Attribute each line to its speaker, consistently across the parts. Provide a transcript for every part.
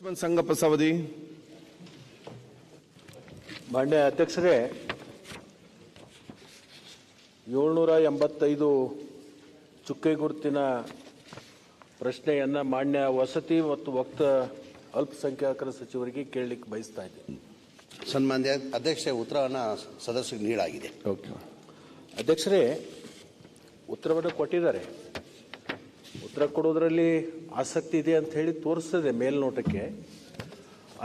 Speaker 1: ಲಕ್ಷ್ಮಣ್ ಸಂಗಪ್ಪ ಸವದಿ.
Speaker 2: ಮಾನ್ಯ ಅಧ್ಯಕ್ಷರೇ ಏಳ್ನೂರ ಎಂಬತ್ತೈದು ಚುಕ್ಕೆ ಗುರುತಿನ ಪ್ರಶ್ನೆಯನ್ನು ಮಾನ್ಯ ವಸತಿ ಮತ್ತು ವಕ್ತ ಅಲ್ಪಸಂಖ್ಯಾತರ ಸಚಿವರಿಗೆ ಕೇಳಲಿಕ್ಕೆ ಬಯಸ್ತಾ ಇದ್ದೀನಿ
Speaker 3: ಸನ್ಮಾನ್ಯ ಅಧ್ಯಕ್ಷ ಉತ್ತರವನ್ನು ಸದಸ್ಯರಿಗೆ ನೀಡಾಗಿದೆ
Speaker 2: ಓಕೆ. ಅಧ್ಯಕ್ಷರೇ ಉತ್ತರವನ್ನು ಕೊಟ್ಟಿದ್ದಾರೆ. ಉತ್ತರ ಕೊಡೋದ್ರಲ್ಲಿ ಆಸಕ್ತಿ ಇದೆ ಅಂತ ಹೇಳಿ ತೋರಿಸ್ತದೆ ಮೇಲ್ನೋಟಕ್ಕೆ.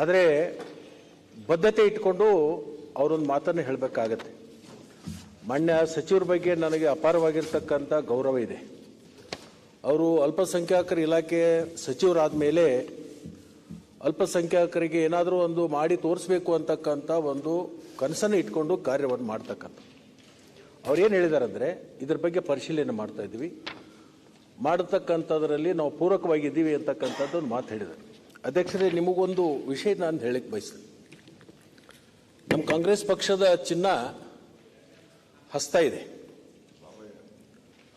Speaker 2: ಆದರೆ ಬದ್ಧತೆ ಇಟ್ಕೊಂಡು ಅವರೊಂದು ಮಾತನ್ನು ಹೇಳಬೇಕಾಗತ್ತೆ. ಮಾನ್ಯ ಸಚಿವರ ಬಗ್ಗೆ ನನಗೆ ಅಪಾರವಾಗಿರ್ತಕ್ಕಂಥ ಗೌರವ ಇದೆ. ಅವರು ಅಲ್ಪಸಂಖ್ಯಾತರ ಇಲಾಖೆ ಸಚಿವರಾದ ಮೇಲೆ ಅಲ್ಪಸಂಖ್ಯಾತರಿಗೆ ಏನಾದರೂ ಒಂದು ಮಾಡಿ ತೋರಿಸ್ಬೇಕು ಅಂತಕ್ಕಂಥ ಒಂದು ಕನಸನ್ನು ಇಟ್ಕೊಂಡು ಕಾರ್ಯವನ್ನು ಮಾಡ್ತಕ್ಕಂಥ ಅವ್ರು ಏನು ಹೇಳಿದ್ದಾರೆ ಅಂದರೆ ಇದ್ರ ಬಗ್ಗೆ ಪರಿಶೀಲನೆ ಮಾಡ್ತಾ ಇದ್ದೀವಿ. ಮಾಡತಕ್ಕಂಥದ್ರಲ್ಲಿ ನಾವು ಪೂರಕವಾಗಿದ್ದೀವಿ ಅಂತಕ್ಕಂಥದ್ದು ಒಂದು ಮಾತು ಹೇಳಿದೆ ಅಧ್ಯಕ್ಷರೇ ನಿಮಗೊಂದು ವಿಷಯ ನಾನು ಹೇಳಕ್ಕೆ ಬಯಸ್ತೀನಿ. ನಮ್ಮ ಕಾಂಗ್ರೆಸ್ ಪಕ್ಷದ ಚಿನ್ನ ಹಸ್ತ ಇದೆ.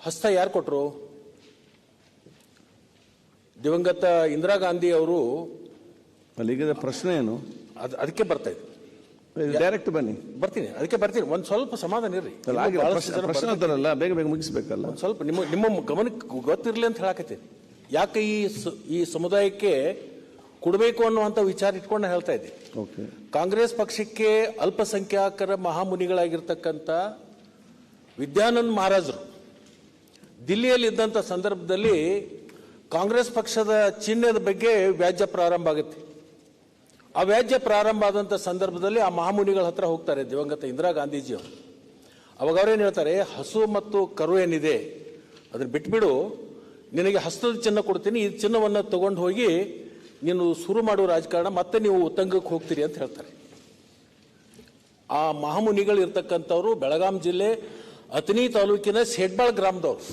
Speaker 2: ಹಸ್ತ ಯಾರು ಕೊಟ್ಟರು ದಿವಂಗತ ಇಂದಿರಾ ಗಾಂಧಿ ಅವರು
Speaker 1: ಅಲ್ಲಿಗೆ ಪ್ರಶ್ನೆ ಏನು?
Speaker 2: ಅದ್ ಅದಕ್ಕೆ ಬರ್ತಾ ಇದೆ
Speaker 1: ಡೈರೆಕ್ಟ್ ಬನ್ನಿ.
Speaker 2: ಬರ್ತೀನಿ. ಅದಕ್ಕೆ ಬರ್ತೀನಿ. ಒಂದು ಸ್ವಲ್ಪ ಸಮಾಧಾನ ಇರ್ರಿ.
Speaker 1: ಪ್ರಶ್ನೆ ಅಂತಾರಲ್ಲ ಬೇಗ ಬೇಗ ಮುಗಿಸ್ಬೇಕಲ್ಲ?
Speaker 2: ಸ್ವಲ್ಪ ನಿಮ್ಮ ನಿಮ್ಮ ಗಮನಕ್ಕೆ ಗೊತ್ತಿರಲಿ ಅಂತ ಹೇಳಕತ್ತೀನಿ. ಯಾಕೆ ಈ ಈ ಸಮುದಾಯಕ್ಕೆ ಕೊಡಬೇಕು ಅನ್ನುವಂಥ ವಿಚಾರ ಇಟ್ಕೊಂಡು ಹೇಳ್ತಾ ಇದ್ದೆ
Speaker 1: ಓಕೆ.
Speaker 2: ಕಾಂಗ್ರೆಸ್ ಪಕ್ಷಕ್ಕೆ ಅಲ್ಪಸಂಖ್ಯಾತರ ಮಹಾಮುನಿಗಳಾಗಿರ್ತಕ್ಕಂಥ ವಿದ್ಯಾನಂದ್ ಮಹಾರಾಜರು ದಿಲ್ಲಿಯಲ್ಲಿ ಇದ್ದಂಥ ಸಂದರ್ಭದಲ್ಲಿ ಕಾಂಗ್ರೆಸ್ ಪಕ್ಷದ ಚಿಹ್ನೆದ ಬಗ್ಗೆ ವ್ಯಾಜ್ಯ ಪ್ರಾರಂಭ ಆಗುತ್ತೆ. ಆ ವ್ಯಾಜ್ಯ ಪ್ರಾರಂಭ ಆದಂಥ ಸಂದರ್ಭದಲ್ಲಿ ಆ ಮಹಾಮುನಿಗಳ ಹತ್ರ ಹೋಗ್ತಾರೆ ದಿವಂಗತ ಇಂದಿರಾ ಗಾಂಧೀಜಿಯವರು. ಅವಾಗ ಅವ್ರೇನು ಹೇಳ್ತಾರೆ, ಹಸು ಮತ್ತು ಕರು ಏನಿದೆ ಅದನ್ನು ಬಿಟ್ಬಿಡು, ನಿನಗೆ ಹಸ್ತದ ಚಿನ್ನ ಕೊಡ್ತೀನಿ, ಈ ಚಿನ್ನವನ್ನು ತಗೊಂಡು ಹೋಗಿ ನೀನು ಶುರು ಮಾಡುವ ರಾಜಕಾರಣ, ಮತ್ತೆ ನೀವು ಉತ್ತಂಗಕ್ಕೆ ಹೋಗ್ತೀರಿ ಅಂತ ಹೇಳ್ತಾರೆ. ಆ ಮಹಾಮುನಿಗಳು ಇರ್ತಕ್ಕಂಥವ್ರು ಬೆಳಗಾಂ ಜಿಲ್ಲೆ ಅತನಿ ತಾಲೂಕಿನ ಸೇಡ್ಬಾಳ್ ಗ್ರಾಮದವ್ರು.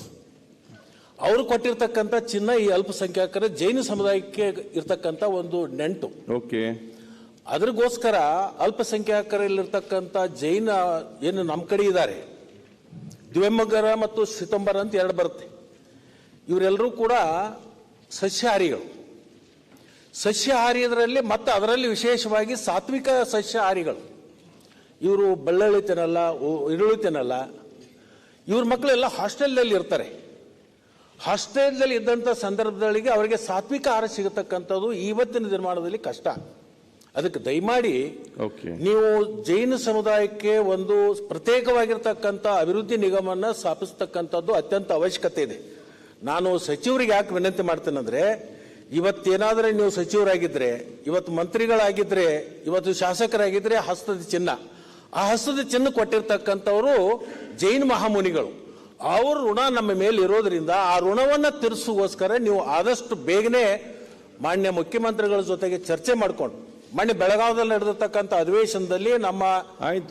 Speaker 2: ಅವರು ಕೊಟ್ಟಿರ್ತಕ್ಕಂಥ ಚಿನ್ನ ಈ ಅಲ್ಪಸಂಖ್ಯಾತರ ಜೈನ ಸಮುದಾಯಕ್ಕೆ ಇರ್ತಕ್ಕಂಥ ಒಂದು ನೆಂಟು.
Speaker 1: ಓಕೆ.
Speaker 2: ಅದ್ರಗೋಸ್ಕರ ಅಲ್ಪಸಂಖ್ಯಾತರಲ್ಲಿರ್ತಕ್ಕಂಥ ಜೈನ ಏನು ನಮ್ಮ ಕಡೆ ಇದ್ದಾರೆ. ದಿವೆಮ್ಮಗರ ಮತ್ತು ಸಿತಂಬರ ಅಂತ ಎರಡು ಬರುತ್ತೆ. ಇವರೆಲ್ಲರೂ ಕೂಡ ಸಸ್ಯಾಹಾರಿಗಳು. ಸಸ್ಯಾಹಾರಿಯದರಲ್ಲಿ ಮತ್ತು ಅದರಲ್ಲಿ ವಿಶೇಷವಾಗಿ ಸಾತ್ವಿಕ ಸಸ್ಯಹಾರಿಗಳು. ಇವರು ಬೆಳ್ಳುಳ್ಳಿ ತಿನ್ನಲ್ಲ ಈರುಳ್ಳಿ ತಿನ್ನಲ್ಲ ಇವ್ರ ಮಕ್ಕಳೆಲ್ಲ ಹಾಸ್ಟೆಲ್ನಲ್ಲಿ ಇರ್ತಾರೆ. ಹಾಸ್ಟೆಲ್ನಲ್ಲಿ ಇದ್ದಂಥ ಸಂದರ್ಭಗಳಿಗೆ ಅವರಿಗೆ ಸಾತ್ವಿಕ ಆಹಾರ ಸಿಗತಕ್ಕಂಥದ್ದು ಇವತ್ತಿನ ದಿನಮಾನದಲ್ಲಿ ಕಷ್ಟ. ಅದಕ್ಕೆ ದಯಮಾಡಿ
Speaker 1: ಓಕೆ
Speaker 2: ನೀವು ಜೈನ ಸಮುದಾಯಕ್ಕೆ ಒಂದು ಪ್ರತ್ಯೇಕವಾಗಿರ್ತಕ್ಕಂಥ ಅಭಿವೃದ್ಧಿ ನಿಗಮವನ್ನು ಸ್ಥಾಪಿಸ್ತಕ್ಕಂಥದ್ದು ಅತ್ಯಂತ ಅವಶ್ಯಕತೆ ಇದೆ. ನಾನು ಸಚಿವರಿಗೆ ಯಾಕೆ ವಿನಂತಿ ಮಾಡ್ತೇನೆಂದ್ರೆ ಇವತ್ತೇನಾದರೆ ನೀವು ಸಚಿವರಾಗಿದ್ದರೆ ಇವತ್ತು ಮಂತ್ರಿಗಳಾಗಿದ್ದರೆ ಇವತ್ತು ಶಾಸಕರಾಗಿದ್ದರೆ ಹಸ್ತದ ಚಿನ್ನ. ಆ ಹಸ್ತದ ಚಿನ್ನ ಕೊಟ್ಟಿರ್ತಕ್ಕಂಥವರು ಜೈನ ಮಹಾಮುನಿಗಳು. ಅವ್ರ ಋಣ ನಮ್ಮ ಮೇಲೆ ಇರೋದ್ರಿಂದ ಆ ಋಣವನ್ನು ತೀರಿಸುಗೋಸ್ಕರ ನೀವು ಆದಷ್ಟು ಬೇಗನೆ ಮಾನ್ಯ ಮುಖ್ಯಮಂತ್ರಿಗಳ ಜೊತೆಗೆ ಚರ್ಚೆ ಮಾಡಿಕೊಂಡು ಮೊನ್ನೆ ಬೆಳಗಾವದಲ್ಲಿ ನಡೆದಿರ್ತಕ್ಕಂಥ ಅಧಿವೇಶನದಲ್ಲಿ ನಮ್ಮ.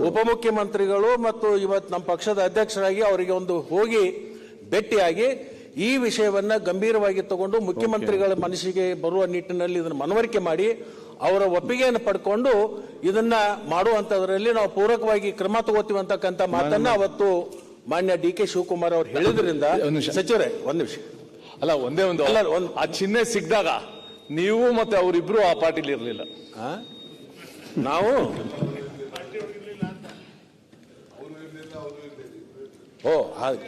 Speaker 2: ಉಪಮುಖ್ಯಮಂತ್ರಿಗಳು ಮತ್ತು ಇವತ್ತು ನಮ್ಮ ಪಕ್ಷದ ಅಧ್ಯಕ್ಷರಾಗಿ ಅವರಿಗೆ ಒಂದು ಹೋಗಿ ಭೇಟಿಯಾಗಿ ಈ ವಿಷಯವನ್ನ ಗಂಭೀರವಾಗಿ ತಗೊಂಡು ಮುಖ್ಯಮಂತ್ರಿಗಳ ಮನಸ್ಸಿಗೆ ಬರುವ ನಿಟ್ಟಿನಲ್ಲಿ ಇದನ್ನು ಮನವರಿಕೆ ಮಾಡಿ ಅವರ ಒಪ್ಪಿಗೆಯನ್ನು ಪಡ್ಕೊಂಡು ಇದನ್ನ ಮಾಡುವಂತದ್ರಲ್ಲಿ ನಾವು ಪೂರಕವಾಗಿ ಕ್ರಮ ತಗೋತೀವಿ ಅಂತಕ್ಕಂಥ ಮಾತನ್ನ ಅವತ್ತು ಮಾನ್ಯ ಡಿ ಕೆ ಶಿವಕುಮಾರ್ ಅವರು ಹೇಳಿದ್ರಿಂದ. ಸಚಿವರೇ ಒಂದ್ ನಿಮಿಷ
Speaker 4: ಅಲ್ಲ ಒಂದೇ ಒಂದ್- ಆ ಚಿಹ್ನೆ ಸಿಕ್ಕಿದಾಗ ನೀವು ಮತ್ತೆ ಅವರಿಬ್ರು ಆ ಪಾರ್ಟಿಲಿ ಇರಲಿಲ್ಲ?
Speaker 2: ನಾವು? ಓ ಹಾಗೆ.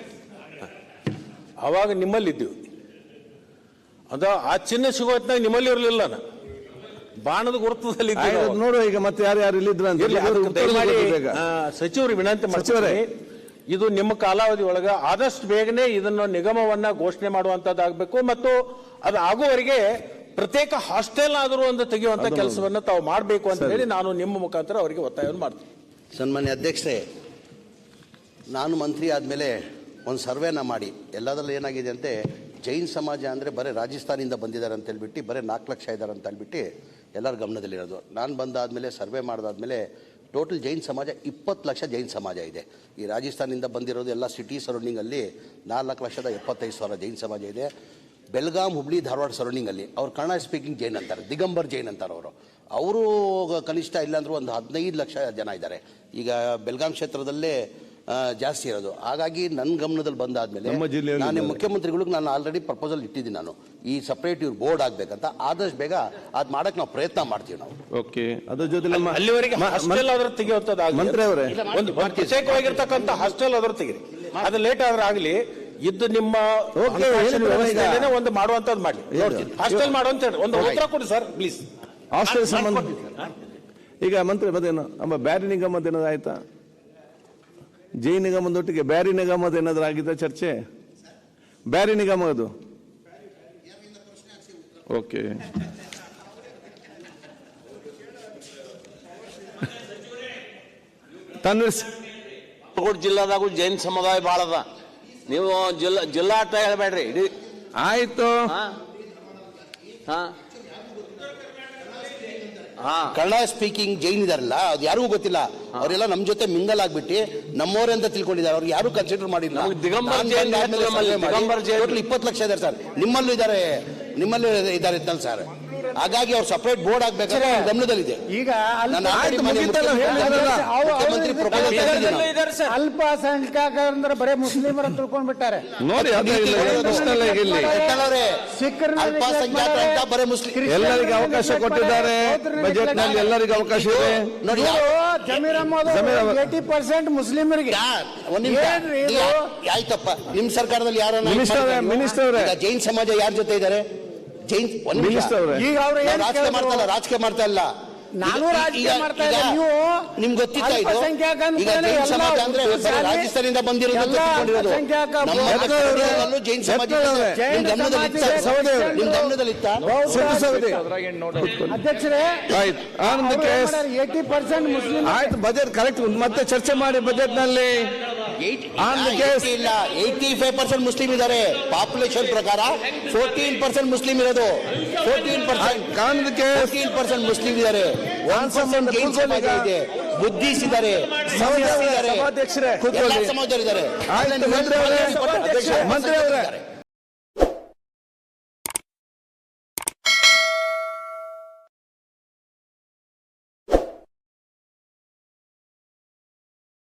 Speaker 2: ಅವಾಗ ನಿಮ್ಮಲ್ಲಿದ್ದೀವಿ. ಅದ ಆ ಚಿನ್ನ ಸಿಗೋ ಹೊತ್ನಾಗ ನಿಮ್ಮಲ್ಲಿ ಇರಲಿಲ್ಲ ನಾ ಬಾಣದ ಗುರುತದಲ್ಲಿ
Speaker 1: ನೋಡುವ ಈಗ ಮತ್ತೆ ಯಾರು ಯಾರು ಇಲ್ಲಿದ್ರ
Speaker 2: ಸಚಿವರು ವಿನಂತಿ. ಮಾಡ್ತಾರೆ ಇದು ನಿಮ್ಮ ಕಾಲಾವಧಿ ಒಳಗ ಆದಷ್ಟು ಬೇಗನೆ ಇದನ್ನು ನಿಗಮವನ್ನ ಘೋಷಣೆ ಮಾಡುವಂತದ್ದಾಗಬೇಕು ಮತ್ತು ಅದು ಆಗುವವರೆಗೆ ಪ್ರತ್ಯೇಕ ಹಾಸ್ಟೆಲ್ ಆದರೂ ಒಂದು ತೆಗೆಯುವಂತ ಕೆಲಸವನ್ನ ತಾವು ಮಾಡಬೇಕು ಅಂತ ಹೇಳಿ ನಾನು ನಿಮ್ಮ ಮುಖಾಂತರ ಅವರಿಗೆ ಒತ್ತಾಯವನ್ನು ಮಾಡ್ತೀನಿ.
Speaker 3: ಸನ್ಮಾನ್ಯ ಅಧ್ಯಕ್ಷರೇ ನಾನು ಮಂತ್ರಿ ಆದಮೇಲೆ ಒಂದು ಸರ್ವೆನ ಮಾಡಿ. ಎಲ್ಲದರಲ್ಲಿ ಏನಾಗಿದೆ ಅಂತೆ ಜೈನ್ ಸಮಾಜ ಅಂದರೆ ಬರೀ ರಾಜಸ್ಥಾನಿಂದ ಬಂದಿದ್ದಾರೆ ಅಂತ ಹೇಳ್ಬಿಟ್ಟು ಬರೀ ನಾಲ್ಕು ಲಕ್ಷ ಇದ್ದಾರೆ ಅಂತ ಹೇಳ್ಬಿಟ್ಟು ಎಲ್ಲರ ಗಮನದಲ್ಲಿರೋದು. ನಾನು ಬಂದಾದಮೇಲೆ ಸರ್ವೆ ಮಾಡಿದಾದ್ಮೇಲೆ ಟೋಟಲ್ ಜೈನ್ ಸಮಾಜ ಇಪ್ಪತ್ತು ಲಕ್ಷ ಜೈನ್ ಸಮಾಜ ಇದೆ. ಈ ರಾಜಸ್ಥಾನಿಂದ ಬಂದಿರೋದು ಎಲ್ಲ ಸಿಟಿ ಸರೌಂಡಿಂಗಲ್ಲಿ ನಾಲ್ಕು ಲಕ್ಷದ ಎಪ್ಪತ್ತೈದು ಸಾವಿರ ಜೈನ್ ಸಮಾಜ ಇದೆ. ಬೆಲ್ಗಾಂ ಹುಬ್ಳಿ ಧಾರವಾಡ ಸರೌಂಡಿಂಗಲ್ಲಿ ಅವ್ರು ಕನ್ನಡ ಸ್ಪೀಕಿಂಗ್ ಜೈನ್ ಅಂತಾರೆ ದಿಗಂಬರ್ ಜೈನ್ ಅಂತಾರೆ ಅವರು. ಅವರು ಕನಿಷ್ಠ ಇಲ್ಲಾಂದ್ರೂ ಒಂದು ಹದಿನೈದು ಲಕ್ಷ ಜನ ಇದ್ದಾರೆ. ಈಗ ಬೆಲ್ಗಾಂ ಕ್ಷೇತ್ರದಲ್ಲೇ ಜಾಸ್ತಿ ಇರೋದು. ಹಾಗಾಗಿ ನನ್ನ ಗಮನದಲ್ಲಿ ಬಂದಾದ್ಮೇಲೆ ನಾನು. ಮುಖ್ಯಮಂತ್ರಿಗಳಿಗೆ ನಾನು ಆಲ್ರೆಡಿ ಪ್ರಪೋಸಲ್ ಇಟ್ಟಿದ್ದೀನಿ ನಾನು. ಈ ಸಪ್ರೇಟ್ ಇವ್ರು ಬೋರ್ಡ್ ಆಗಬೇಕಂತ ಆದಷ್ಟು ಬೇಗ ಅದ್ ಮಾಡಕ್ ನಾವು ಪ್ರಯತ್ನ ಮಾಡ್ತೀವಿ ನಾವು.
Speaker 1: ಓಕೆ. ಅದ್ರ ಜೊತೆ ನಮ್ಮ
Speaker 2: ಅಲ್ಲಿವರೆಗೆ ಹಾಸ್ಟೆಲ್ ಆದ್ರೂ ತೆಗೆಯುವಂಥದ್ದಾಗಲಿ
Speaker 1: ಮಂತ್ರಿ ಅವರೇ.
Speaker 2: ಒಂದು ಒಂದು ಪ್ರತ್ಯೇಕವಾಗಿರ್ತಕ್ಕಂಥ ಹಾಸ್ಟೆಲ್ ಅದ್ರ ತೆಗಿರಿ. ಅದು ಲೇಟ್ ಆದ್ರೆ ಆಗಲಿ ಇದ್ದು ನಿಮ್ಮ. ಒಂದು ಮಾಡುವಂತದ್ದು ಮಾಡಿ ಹಾಸ್ಟೆಲ್ ಹಾಸ್ಟೆಲ್ ಮಾಡುವಂತ ಹೇಳಿ. ಒಂದು ಉತ್ತರ ಕೊಡಿ ಸರ್ ಪ್ಲೀಸ್
Speaker 1: ಹಾಸ್ಟೆಲ್ ಸಂಬಂಧ ಈಗ ಮಂತ್ರಿ ಮತ್ತೇನು? ನಮ್ಮ ಬ್ಯಾರಿ ನಿಗಮದ ಏನಾದ್ರು ಆಯ್ತಾ? ಜೈ ನಿಗಮದೊಟ್ಟಿಗೆ ಬ್ಯಾರಿ ನಿಗಮದ ಏನಾದ್ರು ಆಗಿದ್ದ ಚರ್ಚೆ? ಬ್ಯಾರಿ ನಿಗಮ ಅದು? ಓಕೆ
Speaker 5: ಬಾಗಲಕೋಟೆ ಜಿಲ್ಲಾದಾಗೂ ಜೈನ್ ಸಮುದಾಯ ಭಾಳ ಅದ ನೀವು ಜಿಲ್ಲಾ ಜಿಲ್ಲಾ ಅಟ್ಟ ಹೇಳ್ಬೇಡ್ರಿ. ಇಡೀ
Speaker 1: ಆಯ್ತು.
Speaker 5: ಹಾ. ಹಾ. ಹಾ.
Speaker 3: ಕನ್ನಡ ಸ್ಪೀಕಿಂಗ್ ಜೈನ್ ಇದಾರಲ್ಲ ಅದು ಯಾರಿಗೂ ಗೊತ್ತಿಲ್ಲ. ಅವರೆಲ್ಲ ನಮ್ಮ ಜೊತೆ ಮಿಂಗಲ್ ಆಗ್ಬಿಟ್ಟು ನಮ್ಮವರೇ ಅಂತ ತಿಳ್ಕೊಂಡಿದ್ದಾರೆ. ಅವ್ರು ಯಾರು ಕನ್ಸಿಡರ್ ಮಾಡಿಲ್ಲ.
Speaker 5: ನಮ್ಗೆ ದಿಗಂಬರ್ ಜೈನ್
Speaker 3: ಇಪ್ಪತ್ತು ಲಕ್ಷ ಇದ್ದಾರೆ ಸರ್. ನಿಮ್ಮಲ್ಲೂ ಇದ್ದಾರೆ ನಿಮ್ಮಲ್ಲೂ ಇದ್ದಾರೆ ಅಂತ ಸರ್ ಹಾಗಾಗಿ ಅವ್ರು ಸಪರೇಟ್ ಬೋರ್ಡ್ ಆಗ್ಬೇಕಾದ್ರೆ ಗಮನದಲ್ಲಿದೆ.
Speaker 6: ಈಗ
Speaker 3: ನಾನು
Speaker 6: ಅಲ್ಪ
Speaker 3: already ಮುಖ್ಯಮಂತ್ರಿ-
Speaker 1: ಹೇಳಿದ್ರಲ್ಲ.
Speaker 6: ಅವು-
Speaker 3: ಮುಖ್ಯಮಂತ್ರಿ
Speaker 6: ಅವ್ರು
Speaker 3: ಪ್ರಪೋಸಲ್
Speaker 6: ಇದ್ದಾರೆ
Speaker 3: ಕೊಟ್ಟಿದ್ದೀನಿ
Speaker 6: ಬರೇ ಮುಸ್ಲಿಮರ ತಿಳ್ಕೊಂಡ್ ಬಿಟ್ಟಾರೆ
Speaker 1: ನೋಡಿ
Speaker 3: ಅಲ್ಪಸಂಖ್ಯಾತ ಅಂತ ಬರೇ ಮುಸ್ಲಿಂ
Speaker 1: ಎಲ್ಲರಿಗೆ ಅವಕಾಶ ಕೊಟ್ಟಿದ್ದಾರೆ. ಬಜೆಟ್ನಲ್ಲಿ ಎಲ್ಲರಿಗೂ ಅವಕಾಶ ಇದೆ.
Speaker 3: ನೋಡಿ
Speaker 6: ಜಮೀರ್ ಅಹಮದ್ ಏಟಿ ಪರ್ಸೆಂಟ್ ಮುಸ್ಲಿಮರಿಗೆ.
Speaker 3: ಆಯ್ತಪ್ಪ. ನಿಮ್ ಸರ್ಕಾರದಲ್ಲಿ ಯಾರು
Speaker 1: ಮಿನಿಸ್ಟರ್
Speaker 3: ಜೈನ್ ಸಮಾಜ ಯಾರ ಜೊತೆ ಇದ್ದಾರೆ? ಜೈನ್.
Speaker 6: ಈಗ ಅವರು
Speaker 3: ರಾಜಕೀಯ? ಮಾಡ್ತಾ ಇಲ್ಲ ರಾಜಕೀಯ ಮಾಡ್ತಾ ಇಲ್ಲ
Speaker 6: ನಾನು ರಾಜಕೀಯ ಮಾಡ್ತಾ ಇಲ್ಲ. ನೀವು
Speaker 3: ನಿಮ್ಗೆ ಗೊತ್ತಿತ್ತ ಇದು
Speaker 6: ಅಲ್ಪಸಂಖ್ಯಾತ
Speaker 3: ಈಗ
Speaker 6: ಅಂದ್ಮೇಲೆ
Speaker 3: ಜೈನ್
Speaker 6: ಎಲ್ಲ
Speaker 3: ಸಮಾಜ ಅಂದ್ರೆ ಬರೀ
Speaker 6: ಶಾಲೆ-
Speaker 3: ರಾಜಸ್ಥಾನದಿಂದ ಬಂದಿರೋದು
Speaker 6: ಎಲ್ಲ ಅಲ್ಪಸಂಖ್ಯಾತ
Speaker 3: ನಮ್ಮ ಜೈನ್ ಸಮಾಜ
Speaker 1: ಎತ್ತಲವ್ರೆ.
Speaker 3: ಇದೆ. ನಿಮ್
Speaker 6: ಜೈನ
Speaker 3: ಗಮನದಲ್ಲಿ ಇತ್ತ?
Speaker 6: ಸಮಾಜ ಇದೆ.
Speaker 3: ನಿಮ್ ಗಮನದಲ್ಲಿ ಇತ್ತ
Speaker 1: ಸರಿ, ಸರಿ.
Speaker 6: ಅಧ್ಯಕ್ಷರೇ
Speaker 1: ಆಯ್ತು ಆನಂದಕ್ಕೆ
Speaker 6: ಏಟಿ ಪರ್ಸೆಂಟ್ ಮುಸ್ಲಿಂ
Speaker 1: ಆಯ್ತು ಬಜೆಟ್ ಕರೆಕ್ಟ್ ಮತ್ತೆ ಚರ್ಚೆ ಮಾಡಿ ಬಜೆಟ್ನಲ್ಲಿ
Speaker 3: ಇಲ್ಲ ಏಯ್ಟಿ ಫೈವ್ ಪರ್ಸೆಂಟ್ ಮುಸ್ಲಿಂ ಇದ್ದಾರೆ ಪಾಪ್ಯುಲೇಷನ್ ಪ್ರಕಾರ ಫೋರ್ಟೀನ್ ಪರ್ಸೆಂಟ್ ಮುಸ್ಲಿಂ ಇರೋದು ಫೋರ್ಟೀನ್ ಪರ್ಸೆಂಟ್
Speaker 1: ಕಾರಣಕ್ಕೆ
Speaker 3: ಫೋರ್ಟೀನ್ ಪರ್ಸೆಂಟ್ ಮುಸ್ಲಿಂ ಇದ್ದಾರೆ ಒನ್ ಪರ್ಸೆಂಟ್ ಜೈನ್ ಸಮಾಜ ಇದೆ ಬುದ್ಧಿಸಿದ್ದಾರೆ
Speaker 1: ಸಹೋದರರೇ,
Speaker 3: ಇದ್ದಾರೆ
Speaker 1: ಸಭಾಧ್ಯಕ್ಷರೇ, ಕೂತ್ಕೊಳ್ಳಿ.
Speaker 3: ಎಲ್ಲ ಸಮಾಜದವರು ಇದ್ದಾರೆ
Speaker 1: ಆಯ್ತು ಮಂತ್ರಿ ಮಂತ್ರಿ ಅವರೇ